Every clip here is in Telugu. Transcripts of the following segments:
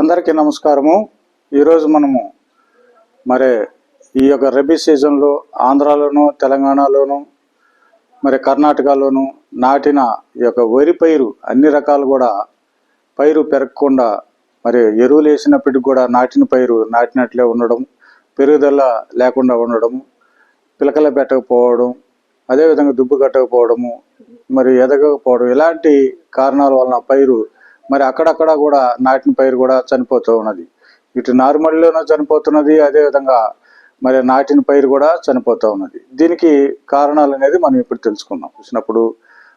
అందరికీ నమస్కారము. ఈరోజు మనము మరి ఈ యొక్క రబీ సీజన్లో ఆంధ్రాలోను తెలంగాణలోను మరి కర్ణాటకలోను నాటిన ఈ యొక్క వరి పైరు అన్ని రకాలు కూడా పైరు పెరగకుండా మరి ఎరువులు వేసినప్పటికి కూడా నాటిన పైరు నాటినట్లే ఉండడం పెరుగుదల లేకుండా ఉండడం పిలకలు పెట్టకపోవడం అదేవిధంగా దుబ్బు కట్టకపోవడము మరి ఎదగకపోవడం ఇలాంటి కారణాల వలన పైరు మరి అక్కడక్కడ కూడా నాటిన పైరు కూడా చనిపోతూ ఉన్నది. ఇటు నార్మల్లోనూ చనిపోతున్నది అదేవిధంగా మరి నాటిన పైరు కూడా చనిపోతూ ఉన్నది. దీనికి కారణాలు అనేది మనం ఇప్పుడు తెలుసుకుందాం. చూసినప్పుడు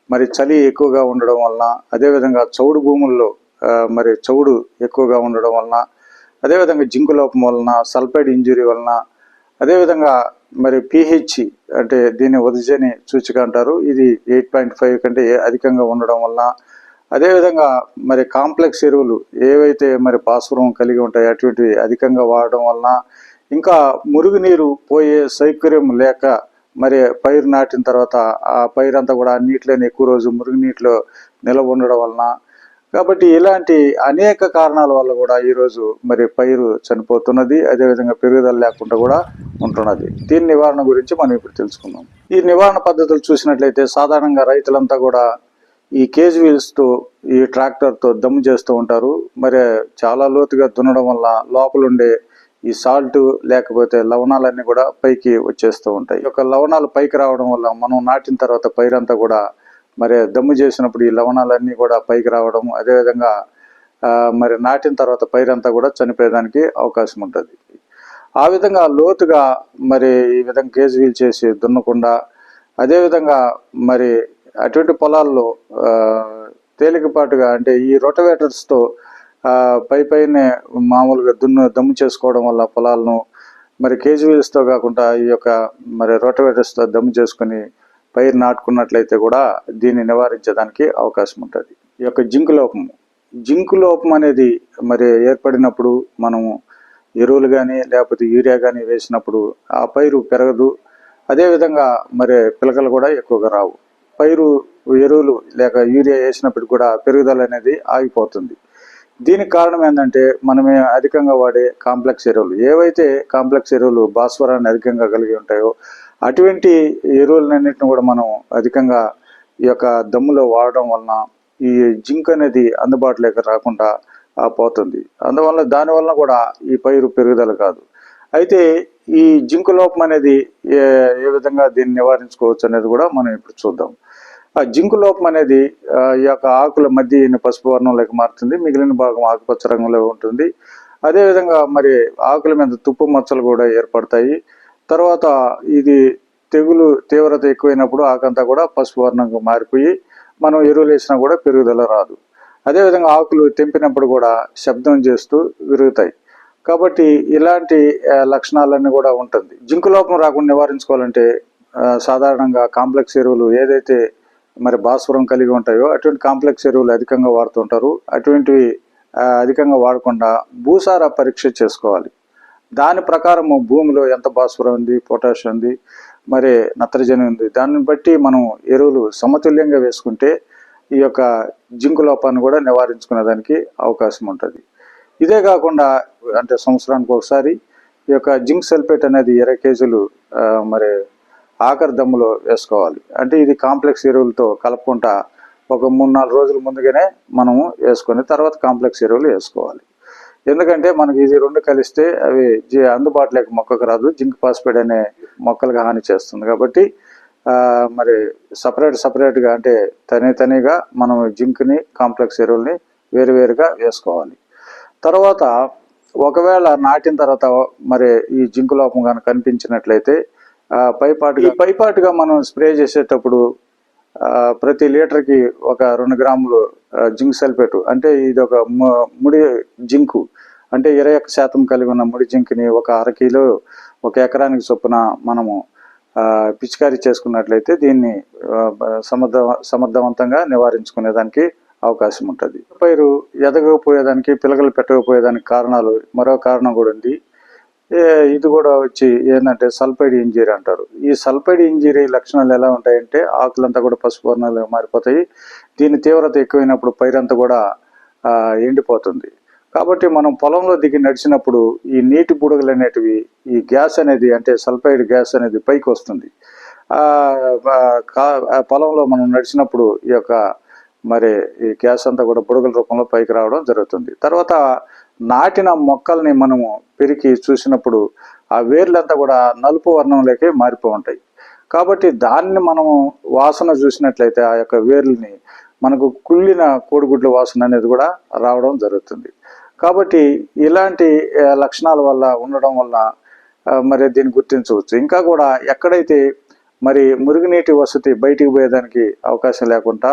మరి చలి ఎక్కువగా ఉండడం వలన అదేవిధంగా చౌడు భూముల్లో మరి చౌడు ఎక్కువగా ఉండడం వలన అదేవిధంగా జింకు లోపం వలన సల్ఫైడ్ ఇంజురీ వలన అదేవిధంగా మరి పిహెచ్ అంటే దీన్ని వదిజని సూచిక అంటారు. ఇది ఎయిట్ పాయింట్ ఫైవ్ కంటే అధికంగా ఉండడం వలన అదేవిధంగా మరి కాంప్లెక్స్ ఎరువులు ఏవైతే మరి భాస్వరం కలిగి ఉంటాయో అటువంటివి అధికంగా వాడడం వలన ఇంకా మురుగునీరు పోయే సౌకర్యం లేక మరి పైరు నాటిన తర్వాత ఆ పైరు అంతా కూడా నీటిలోనే ఎక్కువ రోజు మురుగునీటిలో నిలవ ఉండడం వలన కాబట్టి ఇలాంటి అనేక కారణాల వల్ల కూడా ఈరోజు మరి పైరు చనిపోతున్నది అదేవిధంగా పెరుగుదల లేకుండా కూడా ఉంటున్నది. దీని నివారణ గురించి మనం ఇప్పుడు తెలుసుకుందాం. ఈ నివారణ పద్ధతులు చూసినట్లయితే సాధారణంగా రైతులంతా కూడా ఈ కేజ్ వీల్స్తో ఈ ట్రాక్టర్తో దమ్ము చేస్తూ ఉంటారు. మరి చాలా లోతుగా దున్నడం వల్ల లోపల ఉండే ఈ సాల్ట్ లేకపోతే లవణాలన్నీ కూడా పైకి వచ్చేస్తూ ఉంటాయి. ఈ యొక్క లవణాలు పైకి రావడం వల్ల మనం నాటిన తర్వాత పైరంతా కూడా మరి దమ్ము చేసినప్పుడు ఈ లవణాలన్నీ కూడా పైకి రావడం అదేవిధంగా మరి నాటిన తర్వాత పైరంతా కూడా చనిపోయేదానికి అవకాశం ఉంటుంది. ఆ విధంగా లోతుగా మరి ఈ విధంగా కేజ్ వీల్ చేసి దున్నకుండా అదేవిధంగా మరి అటువంటి పొలాల్లో తేలికపాటుగా అంటే ఈ రొటవేటర్స్తో పై పైనే మామూలుగా దున్ను దమ్ము చేసుకోవడం వల్ల పొలాలను మరి కేజీవీల్స్తో కాకుండా ఈ యొక్క మరి రోటవేటర్స్తో దమ్ము చేసుకుని పైరు నాటుకున్నట్లయితే కూడా దీన్ని నివారించడానికి అవకాశం ఉంటుంది. ఈ యొక్క జింకు లోపం జింకు లోపం అనేది మరి ఏర్పడినప్పుడు మనము ఎరువులు కానీ లేకపోతే యూరియా కానీ వేసినప్పుడు ఆ పైరు పెరగదు. అదేవిధంగా మరి పిలకలు కూడా ఎక్కువగా రావు. పైరు ఎరువులు లేక యూరియా వేసినప్పుడు కూడా పెరుగుదల అనేది ఆగిపోతుంది. దీనికి కారణం ఏంటంటే మనమే అధికంగా వాడే కాంప్లెక్స్ ఎరువులు. ఏవైతే కాంప్లెక్స్ ఎరువులు భాస్వరాన్ని అధికంగా కలిగి ఉంటాయో అటువంటి ఎరువులన్నింటిని కూడా మనం అధికంగా ఈ యొక్క దమ్ములో వాడడం వలన ఈ జింక్ అనేది అందుబాటులోకి రాకుండా ఆ, పోతుంది. అందువల్ల దానివల్ల కూడా ఈ పైరు పెరుగుదల కాదు. అయితే ఈ జింకు లోపం అనేది ఏ విధంగా దీన్ని నివారించుకోవచ్చు అనేది కూడా మనం ఇప్పుడు చూద్దాం. ఆ జింకు లోపం అనేది ఈ యొక్క ఆకుల మధ్య పసుపు వర్ణంలోకి మారుతుంది మిగిలిన భాగం ఆకుపచ్చ రంగులో ఉంటుంది. అదేవిధంగా మరి ఆకుల మీద తుప్పు మచ్చలు కూడా ఏర్పడతాయి. తర్వాత ఇది తెగులు తీవ్రత ఎక్కువైనప్పుడు ఆకంతా కూడా పసుపు వర్ణంగా మారిపోయి మనం ఎరువులు వేసినా కూడా పెరుగుదల రాదు. అదేవిధంగా ఆకులు తెంపినప్పుడు కూడా శబ్దం చేస్తూ విరుగుతాయి. కాబట్టి ఇలాంటి లక్షణాలన్నీ కూడా ఉంటుంది. జింకు లోపం రాకుండా నివారించుకోవాలంటే సాధారణంగా కాంప్లెక్స్ ఎరువులు ఏదైతే మరి భాస్వరం కలిగి ఉంటాయో అటువంటి కాంప్లెక్స్ ఎరువులు అధికంగా వాడుతుంటారు. అటువంటివి అధికంగా వాడకుండా భూసార పరీక్ష చేసుకోవాలి. దాని ప్రకారము భూమిలో ఎంత భాస్వరం ఉంది పొటాషియం ఉంది మరి నత్రజని ఉంది దాన్ని బట్టి మనం ఎరువులు సమతుల్యంగా వేసుకుంటే ఈ యొక్క జింకు లోపాన్ని కూడా నివారించుకునే దానికి అవకాశం ఉంటుంది. ఇదే కాకుండా అంటే సంవత్సరానికి ఒకసారి ఈ యొక్క జింక్ సల్ఫేట్ అనేది ఇరవై కేజీలు మరి ఆఖరి దమ్ములో వేసుకోవాలి. అంటే ఇది కాంప్లెక్స్ ఎరువులతో కలుపుకుంటా ఒక మూడు నాలుగు రోజుల ముందుగానే మనము వేసుకొని తర్వాత కాంప్లెక్స్ ఎరువులు వేసుకోవాలి. ఎందుకంటే మనకి ఇది రెండు కలిస్తే అవి జి- అందుబాటులోకి మొక్కకు రాదు. జింక్ ఫాస్ఫేట్ అనే మొక్కలకు హాని చేస్తుంది కాబట్టి మరి సపరేట్ సపరేట్గా అంటే తని తనిగా మనం జింక్ని కాంప్లెక్స్ ఎరువుల్ని వేరువేరుగా వేసుకోవాలి. తర్వాత ఒకవేళ నాటిన తర్వాత మరి ఈ జింకు లోపం కనుక కనిపించినట్లయితే పైపాటుగా పైపాటుగా మనం స్ప్రే చేసేటప్పుడు ప్రతి లీటర్కి ఒక రెండు గ్రాములు జింక్ సల్ఫేట్ అంటే ఇది ఒక ము- ముడి జింకు అంటే ఇరవై ఒక్క శాతం కలిగి ఉన్న ముడి జింక్ని ఒక అర కిలో ఒక ఎకరానికి చొప్పున మనము పిచికారీ చేసుకున్నట్లయితే దీన్ని సమర్థ సమర్థవంతంగా నివారించుకునేదానికి అవకాశం ఉంటుంది. పైరు ఎదగకపోయేదానికి పిలకలు పెట్టకపోయేదానికి కారణాలు మరో కారణం కూడా ఉంది. ఇది కూడా వచ్చి ఏంటంటే సల్ఫైడ్ ఇంజరీ అంటారు. ఈ సల్ఫైడ్ ఇంజరీ లక్షణాలు ఎలా ఉంటాయంటే ఆకులంతా కూడా పసుపు వర్ణాలు మారిపోతాయి. దీని తీవ్రత ఎక్కువైనప్పుడు పైరంతా కూడా ఎండిపోతుంది. కాబట్టి మనం పొలంలో దిగి నడిచినప్పుడు ఈ నీటి బుడగలు అనేటివి ఈ గ్యాస్ అనేది అంటే సల్ఫైడ్ గ్యాస్ అనేది పైకి వస్తుంది. కా- ఆ పొలంలో మనం నడిచినప్పుడు ఈ యొక్క మరి ఈ గ్యాస్ అంతా కూడా బుడగల రూపంలో పైకి రావడం జరుగుతుంది. తర్వాత నాటిన మొక్కల్ని మనము పెరికి చూసినప్పుడు ఆ వేర్లంతా కూడా నలుపు వర్ణంలోకి మారిపో ఉంటాయి. కాబట్టి దాన్ని మనము వాసన చూసినట్లయితే ఆ యొక్క వేర్లని మనకు కుళ్ళిన కోడిగుడ్ల వాసన అనేది కూడా రావడం జరుగుతుంది. కాబట్టి ఇలాంటి లక్షణాల వల్ల ఉండడం వల్ల మరి దీన్ని గుర్తించవచ్చు. ఇంకా కూడా ఎక్కడైతే మరి మురుగునీటి వసతి బయటికి పోయేదానికి అవకాశం లేకుండా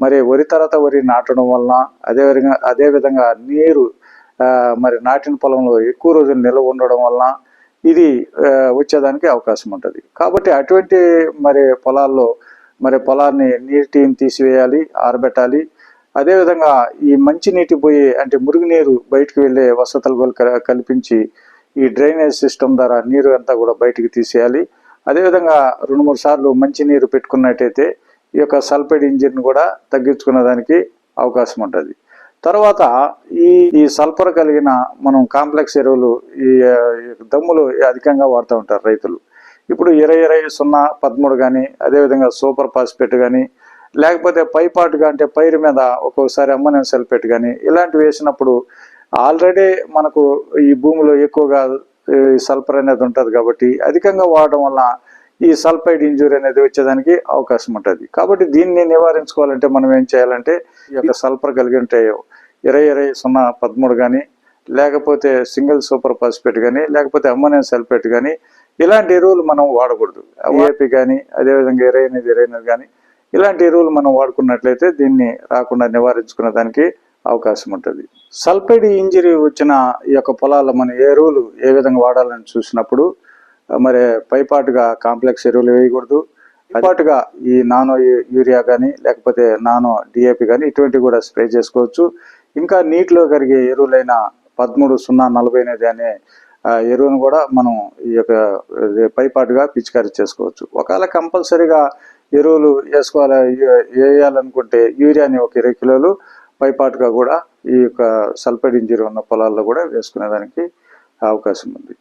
మరి వరి తర్వాత వరి నాటడం వలన అదేవిధంగా అదేవిధంగా నీరు మరి నాటిన పొలంలో ఎక్కువ రోజులు నిల్వ ఉండడం వలన ఇది వచ్చేదానికి అవకాశం ఉంటుంది. కాబట్టి అటువంటి మరి పొలాల్లో మరి పొలాన్ని నీటిని తీసివేయాలి ఆరబెట్టాలి. అదేవిధంగా ఈ మంచి నీటి పోయి అంటే మురుగునీరు బయటికి వెళ్ళే వసతులు కల్పించి ఈ డ్రైనేజ్ సిస్టమ్ ద్వారా నీరు అంతా కూడా బయటికి తీసేయాలి. అదేవిధంగా రెండు మూడు సార్లు మంచినీరు పెట్టుకున్నట్టయితే ఈ యొక్క సల్ఫైడ్ ఇంజిన్ కూడా తగ్గించుకునేదానికి అవకాశం ఉంటుంది. తర్వాత ఈ ఈ సల్ఫర్ కలిగిన మనం కాంప్లెక్స్ ఎరువులు ఈ దమ్ములు అధికంగా వాడుతూ ఉంటారు రైతులు. ఇప్పుడు ఇరవై ఇరవై సున్నా పదమూడు కానీ అదేవిధంగా సూపర్ ఫాస్ఫేట్ కానీ లేకపోతే పైపాటుగా అంటే పైరు మీద ఒక్కొక్కసారి అమ్మోనియం సల్ఫేట్ కానీ ఇలాంటివి వేసినప్పుడు ఆల్రెడీ మనకు ఈ భూమిలో ఎక్కువగా సల్ఫర్ అనేది ఉంటుంది కాబట్టి అధికంగా వాడడం వల్ల ఈ సల్ఫైడ్ ఇంజురీ అనేది వచ్చేదానికి అవకాశం ఉంటుంది. కాబట్టి దీన్ని నివారించుకోవాలంటే మనం ఏం చేయాలంటే ఈ యొక్క సల్ఫర్ కలిగి ఉంటే ఇరవై ఇరవై సున్నా పదమూడు కానీ లేకపోతే సింగిల్ సూపర్ ఫాస్ఫేట్ కానీ లేకపోతే అమ్మోనియం సల్ఫేట్ కానీ ఇలాంటి ఎరువులు మనం వాడకూడదు. ఏపీ కానీ అదేవిధంగా ఇరవై ఎనిమిది ఇరవై ఎనిమిది కానీ ఇలాంటి ఎరువులు మనం వాడుకున్నట్లయితే దీన్ని రాకుండా నివారించుకునే దానికి అవకాశం ఉంటుంది. సల్ఫైడ్ ఇంజరీ వచ్చిన ఈ యొక్క పొలాల్లో మనం ఏ ఎరువులు ఏ విధంగా వాడాలని చూసినప్పుడు మరి పైపాటుగా కాంప్లెక్స్ ఎరువులు వేయకూడదు. పైపాటుగా ఈ నానో యూరియా కానీ లేకపోతే నానో డిఏపి కానీ ఇటువంటివి కూడా స్ప్రే చేసుకోవచ్చు. ఇంకా నీటిలో కరిగే ఎరువులైన పదమూడు సున్నా నలభై ఎనిమిది అనే ఆ, ఎరువును కూడా మనం ఈ యొక్క పైపాటుగా పిచికారీ చేసుకోవచ్చు. ఒకవేళ కంపల్సరీగా ఎరువులు వేసుకోవాలి వేయాలనుకుంటే యూరియాని ఒక ఇరవై కిలోలు పైపాటుగా కూడా ఈ యొక్క సల్ఫైడ్ ఇంజరీ ఉన్న పొలాల్లో కూడా వేసుకునేదానికి అవకాశం ఉంది.